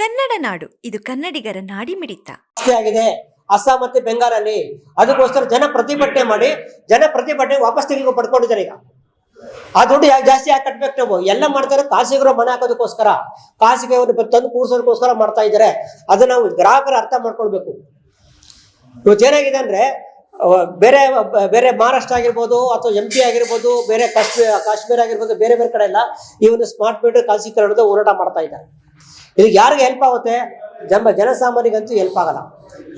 ಕನ್ನಡ ನಾಡು. ಇದು ಕನ್ನಡಿಗರ ನಾಡಿ ಮಿಡಿತ ಆಗಿದೆ. ಅಸ್ಸಾಂ ಮತ್ತೆ ಬೆಂಗಾಲಲ್ಲಿ. ಅದಕ್ಕೋಸ್ಕರ ಜನ ಪ್ರತಿಭಟನೆ ಮಾಡಿ, ಜನ ಪ್ರತಿಭಟನೆ ವಾಪಸ್ ತೆಗೆದು ಪಡ್ಕೊಂಡಿದ್ದಾರೆ ಈಗ. ಆ ದುಡ್ಡು ಯಾಕೆ ಜಾಸ್ತಿ ಯಾಕೆ ಕಟ್ಬೇಕು ನಾವು? ಎಲ್ಲ ಮಾಡ್ತಾರೆ ಖಾಸಗಿರು ಮನೆ ಹಾಕೋದಕ್ಕೋಸ್ಕರ. ಖಾಸಗಿ ಅವ್ರು ತಂದು ಕೂರಿಸೋದಕ್ಕೋಸ್ಕರ ಮಾಡ್ತಾ ಇದ್ದಾರೆ. ಅದನ್ನ ನಾವು ಗ್ರಾಹಕರು ಅರ್ಥ ಮಾಡ್ಕೊಳ್ಬೇಕು. ಇವತ್ತು ಏನಾಗಿದೆ ಅಂದ್ರೆ ಬೇರೆ ಬೇರೆ ಮಹಾರಾಷ್ಟ್ರ ಆಗಿರ್ಬೋದು ಅಥವಾ ಎಂ ಪಿ ಆಗಿರ್ಬೋದು, ಬೇರೆ ಕಾಶ್ಮೀರ ಕಾಶ್ಮೀರ ಆಗಿರ್ಬೋದು, ಬೇರೆ ಬೇರೆ ಕಡೆ ಎಲ್ಲ ಇವನು ಸ್ಮಾರ್ಟ್ ಮೀಟರ್ ಖಾಸಗೀಕರಣದ ಹೋರಾಟ ಮಾಡ್ತಾ ಇದ್ದಾರೆ ಇದು ಯಾರಿಗೆ ಹೆಲ್ಪ್ ಆಗುತ್ತೆ? ಜನ ಜನಸಾಮಾನ್ಯರಿಗಂತೂ ಹೆಲ್ಪ್ ಆಗಲ್ಲ.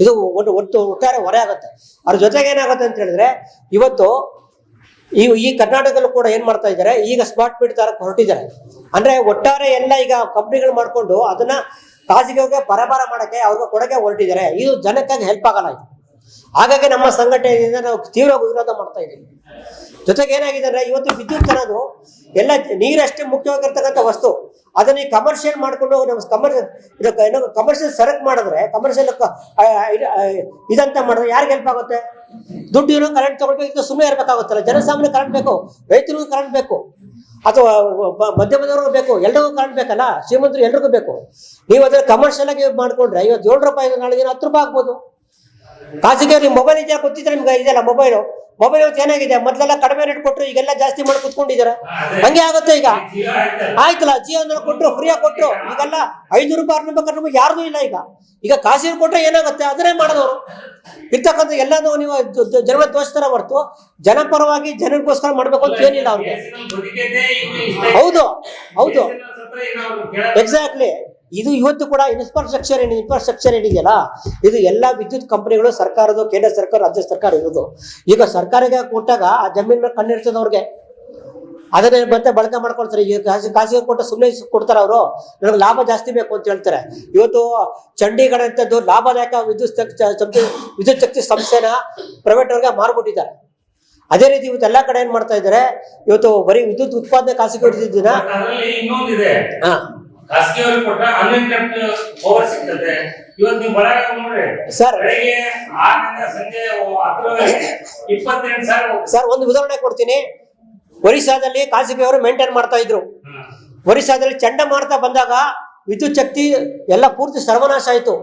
ಇದು ಒಟ್ಟು ಒಟ್ಟು ಒಟ್ಟಾರೆ ಹೊರೆ ಆಗುತ್ತೆ. ಅದ್ರ ಜೊತೆಗೆ ಏನಾಗುತ್ತೆ ಅಂತ ಹೇಳಿದ್ರೆ, ಇವತ್ತು ಈ ಈ ಕರ್ನಾಟಕದಲ್ಲೂ ಕೂಡ ಏನ್ ಮಾಡ್ತಾ ಇದ್ದಾರೆ, ಈಗ ಸ್ಮಾರ್ಟ್ ಮೀಟರ್ ತರಕ್ಕೆ ಹೊರಟಿದ್ದಾರೆ. ಅಂದ್ರೆ ಒಟ್ಟಾರೆ ಎಲ್ಲ ಈಗ ಕಂಪ್ನಿಗಳು ಮಾಡ್ಕೊಂಡು ಅದನ್ನ ಖಾಸಗಿಗೆ ಪರಭಾರ ಮಾಡಕ್ಕೆ ಅವ್ರಿಗೆ ಕೊಡಗೆ ಹೊರಟಿದ್ದಾರೆ. ಇದು ಜನಕ್ಕಾಗಿ ಹೆಲ್ಪ್ ಆಗಲ್ಲ ಹಾಗಾಗಿ ನಮ್ಮ ಸಂಘಟನೆಯಿಂದ ನಾವು ತೀವ್ರ ವಿರೋಧ ಮಾಡ್ತಾ ಇದ್ದೀವಿ ಜೊತೆಗೆ ಏನಾಗಿದೆ ಅಂದ್ರೆ, ಇವತ್ತು ವಿದ್ಯುತ್ ಅನ್ನೋದು ಎಲ್ಲ ನೀರಷ್ಟೇ ಮುಖ್ಯವಾಗಿರ್ತಕ್ಕಂಥ ವಸ್ತು. ಅದನ್ನ ಕಮರ್ಷಿಯಲ್ ಮಾಡ್ಕೊಂಡು ನಮ್ಮ ಕಮರ್ಷಿಯಲ್ ಕಮರ್ಷಿಯಲ್ ಸರಕು ಮಾಡಿದ್ರೆ ಕಮರ್ಷಿಯಲ್ ಇದಂತ ಮಾಡಿದ್ರೆ ಯಾರಿಗೆ ಹೆಲ್ಪ್ ಆಗುತ್ತೆ? ದುಡ್ಡು ಇರೋ ಕರೆಂಟ್ ತಗೊಳ್ಬೇಕು ಸುಮ್ಮನೆ ಇರಬೇಕಾಗುತ್ತಲ್ಲ. ಜನಸಾಮಾನ್ಯ ಕರೆಂಟ್ ಬೇಕು, ರೈತರಿಗೂ ಕರೆಂಟ್ ಬೇಕು, ಅಥವಾ ಮಧ್ಯಮದವ್ರಿಗೂ ಬೇಕು, ಎಲ್ರಿಗೂ ಕರೆಂಟ್ ಬೇಕಲ್ಲ? ಶ್ರೀಮಂತರು ಎಲ್ರಿಗೂ ಬೇಕು. ನೀವು ಅದನ್ನ ಕಮರ್ಷಿಯಲ್ ಆಗಿ ಮಾಡ್ಕೊಂಡ್ರೆ ಇವತ್ತು ಏಳು ರೂಪಾಯಿ ನಾಳೆ ದಿನ ಹತ್ತು ರೂಪಾಯಿ ಆಗ್ಬೋದು. ಖಾಸಗಿ ಮೊಬೈಲ್ ಇದೆಯಾ? ಗೊತ್ತಿದ್ರೆ ನಿಮ್ಗೆ ಇದೆಯಲ್ಲ ಮೊಬೈಲು ಮೊಬೈಲ್ ಇವತ್ತು ಏನಾಗಿದೆ? ಮೊದಲೆಲ್ಲ ಕಡಿಮೆ ರೇಟ್ ಕೊಟ್ಟರು ಈಗೆಲ್ಲ ಜಾಸ್ತಿ ಮಾಡಿ ಕುತ್ಕೊಂಡಿದ್ದಾರೆ? ಹಂಗೆ ಆಗುತ್ತೆ ಈಗ. ಆಯ್ತಲ್ಲ ಜಿಯೋ ಅಂದ್ರೆ ಕೊಟ್ಟರು ಫ್ರೀಯಾಗಿ ಕೊಟ್ಟರು ಈಗೆಲ್ಲ ಐನೂರು ರೂಪಾಯಿ ಆರ್ನೂರು ರೂಪಾಯಿ ಯಾರ್ದು ಇಲ್ಲ ಈಗ. ಈಗ ಕಾಸಿನ ಕೊಟ್ಟರೆ ಏನಾಗುತ್ತೆ? ಅದನ್ನೇ ಮಾಡೋದವರು. ಇರ್ತಕ್ಕಂಥ ಎಲ್ಲಾನು ನೀವು ಜನರ ದೋಷತರ ಹೊರತು ಜನಪರವಾಗಿ ಜನರಿಗೋಸ್ಕರ ಮಾಡಬೇಕು ಅಂತ ಏನಿಲ್ಲ ಅವ್ರಿಗೆ. ಹೌದು ಹೌದು. ಎಕ್ಸಾಕ್ಟ್ಲಿ ಇದು ಇವತ್ತು ಕೂಡ ಇನ್ಫ್ರಾಸ್ಟ್ರಕ್ಚರ್ ಏನಿದೆ ಇನ್ಫ್ರಾಸ್ಟ್ರಕ್ಚರ್ ಏನಿದೆಯಲ್ಲ ಇದು ಎಲ್ಲ ವಿದ್ಯುತ್ ಕಂಪನಿಗಳು ಸರ್ಕಾರದ ಕೇಂದ್ರ ಸರ್ಕಾರ ರಾಜ್ಯ ಸರ್ಕಾರ ಇರೋದು. ಈಗ ಸರ್ಕಾರಕ್ಕೆ ಕೊಟ್ಟಾಗ ಆ ಜಮೀನ್ ಕಣ್ಣಿರ್ತದೆ ಅವ್ರಿಗೆ ಅದನ್ನೇ ಮತ್ತೆ ಬಳಕೆ ಮಾಡ್ಕೊಳ್ತಾರೆ. ಈಗ ಖಾಸಗಿ ಖಾಸಗಿ ಕೊಟ್ಟ ಸುಮ್ಮನೆ ಕೊಡ್ತಾರೆ ಅವರು. ನನಗೆ ಲಾಭ ಜಾಸ್ತಿ ಬೇಕು ಅಂತ ಹೇಳ್ತಾರೆ. ಇವತ್ತು ಚಂಡೀಗಢ ಅಂತದ್ದು ಲಾಭದಾಯಕ ವಿದ್ಯುತ್ ವಿದ್ಯುತ್ ಶಕ್ತಿ ಸಂಸ್ಥೆನ ಪ್ರೈವೇಟ್ ಅವ್ರಿಗೆ ಮಾರ್ಬಿಟ್ಟಿದ್ದಾರೆ ಅದೇ ರೀತಿ ಇವತ್ತು ಎಲ್ಲಾ ಕಡೆ ಏನ್ ಮಾಡ್ತಾ ಇದ್ದಾರೆ? ಇವತ್ತು ಬರೀ ವಿದ್ಯುತ್ ಉತ್ಪಾದನೆ ಖಾಸಗಿ ಹೊಡಿತಿದ್ದೀನ ಅದರಲ್ಲಿ ಇನ್ನೊಂದಿದೆ ಹಾ ಖಾಸಗಿ ಅವ್ರಿಗೆ ಕೊಟ್ರೆ ಅನ್ಲಿಮಿಟೆಡ್ ಪವರ್ ಸಿಗ್ತದೆ. ಇವತ್ತು ನೀವು ಬಳಗ ನೋಡ್ರಿ. ಸರ್ ಬೆಳಿಗ್ಗೆ ಆರರಿಂದ ಸಂಜೆ ಹತ್ತರವರೆಗೆ ಇಪ್ಪತ್ತೆಂಟು ಸಾವಿರ ಸರ್ ಒಂದು ಉದಾಹರಣೆ ಕೊಡ್ತೀನಿ. ಒರಿಸ್ಸಾದಲ್ಲಿ ಖಾಸಗಿ ಅವರು ಮೇಂಟೈನ್ ಮಾಡ್ತಾ ಇದ್ರು. ಒರಿಸ್ಸಾದಲ್ಲಿ ಚಂಡಮಾರುತ ಬಂದಾಗ ವಿದ್ಯುತ್ ಶಕ್ತಿ ಎಲ್ಲ ಪೂರ್ತಿ ಸರ್ವನಾಶ ಆಯಿತು.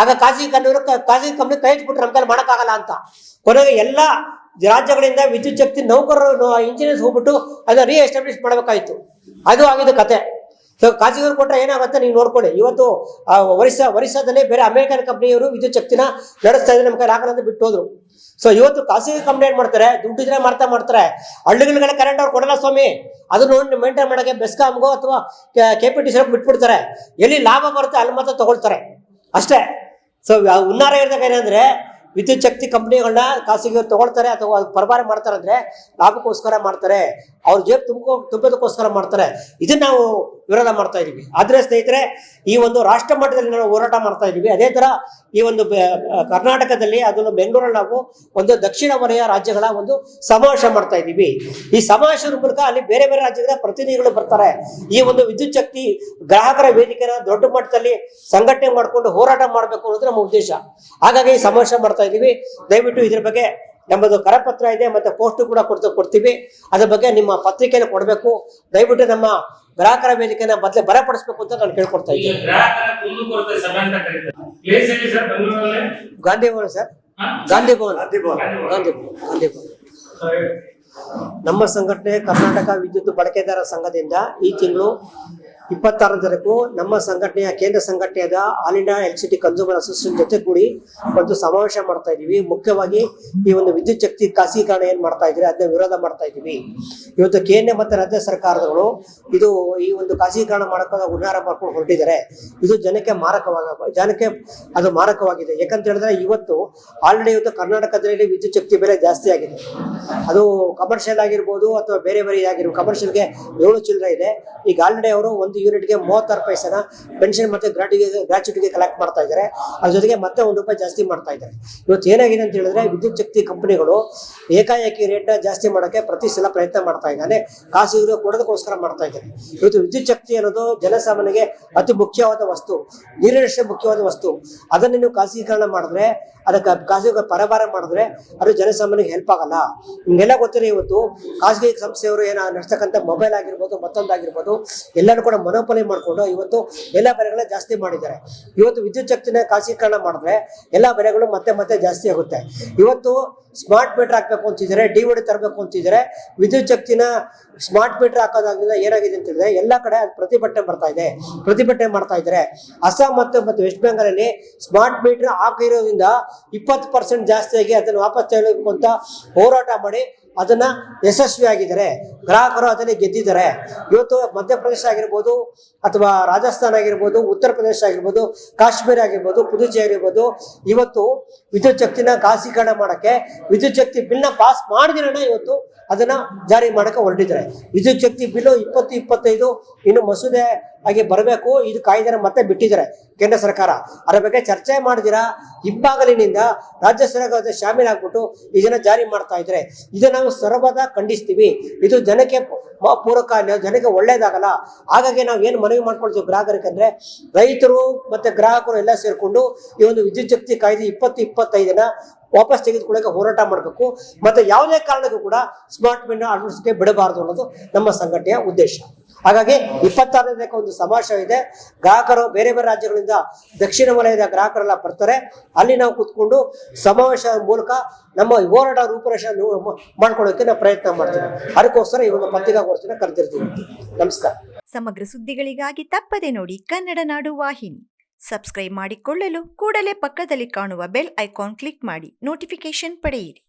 ಆಗ ಖಾಸಗಿ ಕಂಪನಿಯವರು ಖಾಸಗಿ ಕಂಪನಿ ಕೈ ಇಟ್ಬಿಟ್ರು ನಮ್ಮ ಕೈಲಿ ಮಾಡಕ್ಕಾಗಲ್ಲ ಅಂತ. ಕೊನೆಗೆ ಎಲ್ಲ ರಾಜ್ಯಗಳಿಂದ ವಿದ್ಯುತ್ ಶಕ್ತಿ ನೌಕರರು ಇಂಜಿನಿಯರ್ಸ್ ಹೋಗ್ಬಿಟ್ಟು ಅದನ್ನ ರೀ ಎಸ್ಟಾಬ್ಲಿಷ್ ಮಾಡಬೇಕಾಯ್ತು. ಅದು ಆಗಿದ್ದು ಕತೆ. ಸೊ ಖಾಸಗಿಯವರು ಕೊಟ್ಟರೆ ಏನಾಗುತ್ತೆ ನೀವು ನೋಡ್ಕೊಳ್ಳಿ. ಇವತ್ತು ಒರಿಸ್ಸಾ, ಒರಿಸ್ಸಾದಲ್ಲಿ ಬೇರೆ ಅಮೆರಿಕನ್ ಕಂಪ್ನಿಯವರು ವಿದ್ಯುತ್ ಶಕ್ತಿನ ನಡೆಸ್ತಾ ಇದ್ದಾರೆ. ನಮ್ಮ ಕೈ ಅಂತ ಬಿಟ್ಟು ಹೋದ್ರು ಸೊ ಇವತ್ತು ಖಾಸಗಿ ಕಂಪ್ನಿ ಏನ್ ಮಾಡ್ತಾರೆ? ದುಡ್ಡಿದ್ರೆ ಮಾಡ್ತಾ ಮಾಡ್ತಾರೆ. ಹಳ್ಳಿಗಳ ಕರೆಂಟ್ ಅವ್ರು ಕೊಡಲ್ಲ ಸ್ವಾಮಿ. ಅದನ್ನ ಮೇಂಟೈನ್ ಮಾಡೋಕೆ ಬೆಸ್ಕಾಮ್ಗೋ ಅಥವಾ ಕೆ ಪಿ ಟಿ ಸಿ ಬಿಟ್ಬಿಡ್ತಾರೆ. ಎಲ್ಲಿ ಲಾಭ ಬರುತ್ತೆ, ಅಲ್ಲಿ ಮಾತ್ರ ತಗೊಳ್ತಾರೆ. ಅಷ್ಟೇ. ಸೊ ಉನ್ನಾರ ಇರ್ತಕ್ಕ ಏನಂದ್ರೆ ವಿದ್ಯುತ್ ಶಕ್ತಿ ಕಂಪ್ನಿಗಳನ್ನ ಖಾಸಗಿಯವರು ತಗೊಳ್ತಾರೆ ಅಥವಾ ಪರಭಾರ ಮಾಡ್ತಾರೆ ಅಂದ್ರೆ ಲಾಭಕ್ಕೋಸ್ಕರ ಮಾಡ್ತಾರೆ. ಅವ್ರ ಜೇಬ್ ತುಂಬಕೋ ತುಂಬೋದಕ್ಕೋಸ್ಕರ ಮಾಡ್ತಾರೆ. ಇದನ್ನ ನಾವು ವಿರೋಧ ಮಾಡ್ತಾ ಇದೀವಿ. ಆದ್ರೆ ಸ್ನೇಹಿತರೆ, ಈ ಒಂದು ರಾಷ್ಟ್ರ ಮಟ್ಟದಲ್ಲಿ ನಾವು ಹೋರಾಟ ಮಾಡ್ತಾ ಇದೀವಿ. ಅದೇ ತರ ಈ ಒಂದು ಕರ್ನಾಟಕದಲ್ಲಿ ಅದನ್ನು ಬೆಂಗಳೂರಲ್ಲಿ ನಾವು ಒಂದು ದಕ್ಷಿಣ ವಲಯ ರಾಜ್ಯಗಳ ಒಂದು ಸಮಾವೇಶ ಮಾಡ್ತಾ ಇದೀವಿ. ಈ ಸಮಾವೇಶದ ಮೂಲಕ ಅಲ್ಲಿ ಬೇರೆ ಬೇರೆ ರಾಜ್ಯಗಳ ಪ್ರತಿನಿಧಿಗಳು ಬರ್ತಾರೆ. ಈ ಒಂದು ವಿದ್ಯುತ್ ಶಕ್ತಿ ಗ್ರಾಹಕರ ವೇದಿಕೆನ ದೊಡ್ಡ ಮಟ್ಟದಲ್ಲಿ ಸಂಘಟನೆ ಮಾಡಿಕೊಂಡು ಹೋರಾಟ ಮಾಡಬೇಕು ಅನ್ನೋದು ನಮ್ಮ ಉದ್ದೇಶ. ಹಾಗಾಗಿ ಸಮಾವೇಶ ಮಾಡ್ತಾ ಇದ್ದೀವಿ. ದಯವಿಟ್ಟು ಇದ್ರ ಬಗ್ಗೆ ನಮ್ಮದು ಕರಪತ್ರ ಇದೆ ಮತ್ತೆ ಪೋಸ್ಟ್ ಕೂಡ ಕೊಡ್ತಾ ಕೊಡ್ತೀವಿ. ಅದ್ರ ಬಗ್ಗೆ ನಿಮ್ಮ ಪತ್ರಿಕೆಯನ್ನು ಕೊಡಬೇಕು. ದಯವಿಟ್ಟು ನಮ್ಮ ಗ್ರಾಹಕರ ವೇದಿಕೆನ ಮೊದಲು ಬರಪಡಿಸಬೇಕು ಅಂತ ನಾನು ಕೇಳ್ಕೊಡ್ತಾ ಇದ್ದೀನಿ. ಗಾಂಧಿ ಭವನ ಸರ್? ಹಾ? ಗಾಂಧಿ ಭವನ್. ಗಾಂಧಿ ಭವನ. ಗಾಂಧಿ ಭವನ. ಗಾಂಧಿ ಭವನ. ನಮ್ಮ ಸಂಘಟನೆ ಕರ್ನಾಟಕ ವಿದ್ಯುತ್ ಬಳಕೆದಾರ ಸಂಘದಿಂದ ಈ ತಿಂಗಳು ಇಪ್ಪತ್ತಾರರವರೆಗೂ ನಮ್ಮ ಸಂಘಟನೆಯ, ಕೇಂದ್ರ ಸಂಘಟನೆಯಾದ all India electricity consumer association ಜೊತೆ ಕೂಡಿ ಒಂದು ಸಮಾವೇಶ ಮಾಡ್ತಾ ಇದ್ದೀವಿ. ಮುಖ್ಯವಾಗಿ ಈ ಒಂದು ವಿದ್ಯುತ್ ಶಕ್ತಿ ಖಾಸಗೀಕರಣ ಏನ್ ಮಾಡ್ತಾ ಇದ್ರೆ ಅದನ್ನ ವಿರೋಧ ಮಾಡ್ತಾ ಇದೀವಿ ಇವತ್ತು ಕೇಂದ್ರ ಮತ್ತು ರಾಜ್ಯ ಸರ್ಕಾರಗಳು ಇದು ಈ ಒಂದು ಖಾಸಗೀಕರಣ ಮಾಡಕ್ಕೆ ಉನ್ನಾರ ಮಾಡ್ಕೊಂಡು ಹೊರಟಿದ್ದಾರೆ. ಇದು ಜನಕ್ಕೆ ಮಾರಕವಾಗ, ಜನಕ್ಕೆ ಅದು ಮಾರಕವಾಗಿದೆ. ಯಾಕಂತ ಹೇಳಿದ್ರೆ ಇವತ್ತು ಆಲ್ರೆಡಿ ಇವತ್ತು ಕರ್ನಾಟಕದಲ್ಲಿ ವಿದ್ಯುತ್ ಶಕ್ತಿ ಬೆಲೆ ಜಾಸ್ತಿ ಆಗಿದೆ. ಅದು ಕಮರ್ಷಿಯಲ್ ಆಗಿರ್ಬೋದು ಅಥವಾ ಬೇರೆ ಬೇರೆ ಆಗಿರ್ಬೋದು ಕಮರ್ಷಿಯಲ್ಗೆ ಏಳು ಚಿಲ್ಲರೆ ಇದೆ. ಈಗ ಆಲ್ರೆಡಿ ಅವರು ಒಂದು ಯೂನಿಟ್ಗೆ ಮೂವತ್ತಾರು ಪೈಸೆನ ಪೆನ್ಷನ್ ಮತ್ತೆ ಗ್ರಾಟಿಗೆ, ಗ್ರಾಚ್ಯುಟಿಗೆ ಕಲೆಕ್ಟ್ ಮಾಡ್ತಾ ಇದ್ದಾರೆ. ಅದ್ರ ಜೊತೆಗೆ ಮತ್ತೆ ಒಂದು ರೂಪಾಯಿ ಜಾಸ್ತಿ ಮಾಡ್ತಾ ಇದ್ದಾರೆ. ಇವತ್ತು ಏನಾಗಿದೆ ಅಂತ ಹೇಳಿದ್ರೆ ವಿದ್ಯುತ್ ಶಕ್ತಿ ಕಂಪನಿಗಳು ಏಕಾಏಕಿ ರೇಟ್ ಜಾಸ್ತಿ ಮಾಡೋಕೆ ಪ್ರತಿ ಸಲ ಪ್ರಯತ್ನ ಮಾಡ್ತಾ ಇದ್ದಾನೆ. ಖಾಸಗಿರು ಕೊಡೋದಕ್ಕೋಸ್ಕರ ಮಾಡ್ತಾ ಇದ್ದಾರೆ. ಇವತ್ತು ವಿದ್ಯುತ್ ಶಕ್ತಿ ಅನ್ನೋದು ಜನಸಾಮಾನ್ಯರಿಗೆ ಅತಿ ಮುಖ್ಯವಾದ ವಸ್ತು, ನೀರಿನಷ್ಟೇ ಮುಖ್ಯವಾದ ವಸ್ತು. ಅದನ್ನು ನೀವು ಖಾಸಗೀಕರಣ ಮಾಡಿದ್ರೆ, ಅದಕ್ಕೆ ಖಾಸಗಿ ಪರಭಾರ ಮಾಡಿದ್ರೆ ಅದು ಜನಸಾಮಾನ್ಯರಿಗೆ ಹೆಲ್ಪ್ ಆಗಲ್ಲ. ನಿಮ್ಗೆಲ್ಲ ಗೊತ್ತಿರೋ ಇವತ್ತು ಖಾಸಗಿ ಸಂಸ್ಥೆಯವರು ಏನ ನಡೆಸ್ತಕ್ಕಂಥ ಮೊಬೈಲ್ ಆಗಿರ್ಬೋದು ಮತ್ತೊಂದಾಗಿರ್ಬೋದು, ಎಲ್ಲರೂ ಕೂಡ ಮನೋಪಲಿ ಮಾಡಿಕೊಂಡು ಇವತ್ತು ಎಲ್ಲ ಬೆಲೆಗಳನ್ನ ಜಾಸ್ತಿ ಮಾಡಿದ್ದಾರೆ. ಇವತ್ತು ವಿದ್ಯುತ್ ಶಕ್ತಿನ ಖಾಸಗೀಕರಣ ಮಾಡಿದ್ರೆ ಎಲ್ಲ ಬೆಲೆಗಳು ಮತ್ತೆ ಮತ್ತೆ ಜಾಸ್ತಿ ಆಗುತ್ತೆ. ಇವತ್ತು ಸ್ಮಾರ್ಟ್ ಮೀಟರ್ ಹಾಕ್ಬೇಕು ಅಂತಿದ್ದಾರೆ, ಡಿ ಒಡಿ ತರಬೇಕು ಅಂತಿದ್ದಾರೆ. ವಿದ್ಯುತ್ ಶಕ್ತಿನ ಸ್ಮಾರ್ಟ್ ಮೀಟರ್ ಹಾಕೋದಾಗಿಂದ ಏನಾಗಿದೆ ಅಂತ ಹೇಳಿದ್ರೆ ಎಲ್ಲ ಕಡೆ ಪ್ರತಿಭಟನೆ ಬರ್ತಾ ಇದೆ. ಪ್ರತಿಭಟನೆ ಮಾಡ್ತಾ ಇದ್ದಾರೆ. ಅಸ್ಸಾಂ ಮತ್ತು ಮತ್ತು ವೆಸ್ಟ್ ಬೆಂಗಾಲಲ್ಲಿ ಸ್ಮಾರ್ಟ್ ಮೀಟರ್ ಹಾಕಿರೋದ್ರಿಂದ ಇಪ್ಪತ್ತು ಪರ್ಸೆಂಟ್ ಜಾಸ್ತಿಯಾಗಿ ಅದನ್ನು ವಾಪಸ್ ತೆಗೆಯಬೇಕು ಅಂತ ಹೋರಾಟ ಮಾಡಿ ಅದನ್ನ ಯಶಸ್ವಿಯಾಗಿದ್ದಾರೆ ಗ್ರಾಹಕರು ಅದನ್ನೇ ಗೆದ್ದಿದ್ದಾರೆ. ಇವತ್ತು ಮಧ್ಯಪ್ರದೇಶ ಆಗಿರ್ಬೋದು ಅಥವಾ ರಾಜಸ್ಥಾನ ಆಗಿರ್ಬೋದು, ಉತ್ತರ ಪ್ರದೇಶ ಆಗಿರ್ಬೋದು, ಕಾಶ್ಮೀರ ಆಗಿರ್ಬೋದು, ಪುದುಚೇರಿ ಆಗಿರ್ಬೋದು, ಇವತ್ತು ವಿದ್ಯುತ್ ಶಕ್ತಿನ ಖಾಸಗೀಕರಣ ಮಾಡಕ್ಕೆ, ವಿದ್ಯುತ್ ಶಕ್ತಿ ಬಿಲ್ನ ಪಾಸ್ ಮಾಡಿದಿರೋಣ ಇವತ್ತು ಅದನ್ನ ಜಾರಿ ಮಾಡಕ್ಕೆ ಹೊರಟಿದ್ದಾರೆ. ವಿದ್ಯುತ್ ಶಕ್ತಿ ಬಿಲ್ಲು ಇಪ್ಪತ್ತು, ಇಪ್ಪತ್ತೈದು ಇನ್ನು ಮಸೂದೆ ಆಗಿ ಬರಬೇಕು. ಇದು ಕಾಯ್ದೆನ ಮತ್ತೆ ಬಿಟ್ಟಿದ್ದಾರೆ ಕೇಂದ್ರ ಸರ್ಕಾರ. ಅದರ ಬಗ್ಗೆ ಚರ್ಚೆ ಮಾಡಿದಿರಾ ಹಿಂಬಾಗಲಿನಿಂದ ರಾಜ್ಯ ಸರ್ಕಾರದ ಶಾಮೀಲಾಗ್ಬಿಟ್ಟು ಇದನ್ನ ಜಾರಿ ಮಾಡ್ತಾ ಇದ್ದಾರೆ. ಇದನ್ನ ನಾವು ಸರ್ವದಾ ಖಂಡಿಸ್ತೀವಿ. ಇದು ಜನಕ್ಕೆ ಪೂರಕ ಜನಕ್ಕೆ ಒಳ್ಳೇದಾಗಲ್ಲ. ಹಾಗಾಗಿ ನಾವು ಏನು ಮನವಿ ಮಾಡ್ಕೊಳ್ತೀವಿ ಗ್ರಾಹಕರಿಗೆ ಅಂದ್ರೆ, ರೈತರು ಮತ್ತೆ ಗ್ರಾಹಕರು ಎಲ್ಲ ಸೇರಿಕೊಂಡು ಈ ಒಂದು ವಿದ್ಯುತ್ ಶಕ್ತಿ ಕಾಯ್ದೆ ಇಪ್ಪತ್ತು ಇಪ್ಪತ್ತೈದನ ವಾಪಸ್ ತೆಗೆದುಕೊಳ್ಳೋಕೆ ಹೋರಾಟ ಮಾಡಬೇಕು. ಮತ್ತೆ ಯಾವುದೇ ಕಾರಣಕ್ಕೂ ಕೂಡ ಸ್ಮಾರ್ಟ್ ಮೀಟರ್ ಅಳವಡಿಸಿಕೆ ಬಿಡಬಾರದು ಅನ್ನೋದು ನಮ್ಮ ಸಂಘಟನೆಯ ಉದ್ದೇಶ. ಹಾಗಾಗಿ ಇಪ್ಪತ್ತಾರನೇದಕ್ಕೆ ಒಂದು ಸಮಾವೇಶ ಇದೆ ಗ್ರಾಹಕರು ಬೇರೆ ಬೇರೆ ರಾಜ್ಯಗಳಿಂದ ದಕ್ಷಿಣ ವಲಯದ ಗ್ರಾಹಕರೆಲ್ಲ ಬರ್ತಾರೆ. ಅಲ್ಲಿ ನಾವು ಕೂತ್ಕೊಂಡು ಸಮಾವೇಶ ಮೂಲಕ ನಮ್ಮ ಹೋರಾಟ ರೂಪರೇಷ ಮಾಡ್ಕೊಳ್ಳೋಕೆ ನಾವು ಪ್ರಯತ್ನ ಮಾಡ್ತೀವಿ. ಅದಕ್ಕೋಸ್ಕರ ಈ ಒಂದು ಪತ್ರಿಕಾಗೋಷ್ಠಿನ ಕರೆದಿರ್ತೀವಿ. ನಮಸ್ಕಾರ. ಸಮಗ್ರ ಸುದ್ದಿಗಳಿಗಾಗಿ ತಪ್ಪದೆ ನೋಡಿ ಕನ್ನಡ ನಾಡು ವಾಹಿನಿ. ಸಬ್ಸ್ಕ್ರೈಬ್ ಮಾಡಿಕೊಳ್ಳಲು ಕೂಡಲೇ ಪಕ್ಕದಲ್ಲಿ ಕಾಣುವ ಬೆಲ್ ಐಕಾನ್ ಕ್ಲಿಕ್ ಮಾಡಿ. ನೋಟಿಫಿಕೇಶನ್ ಪಡೆಯಿರಿ.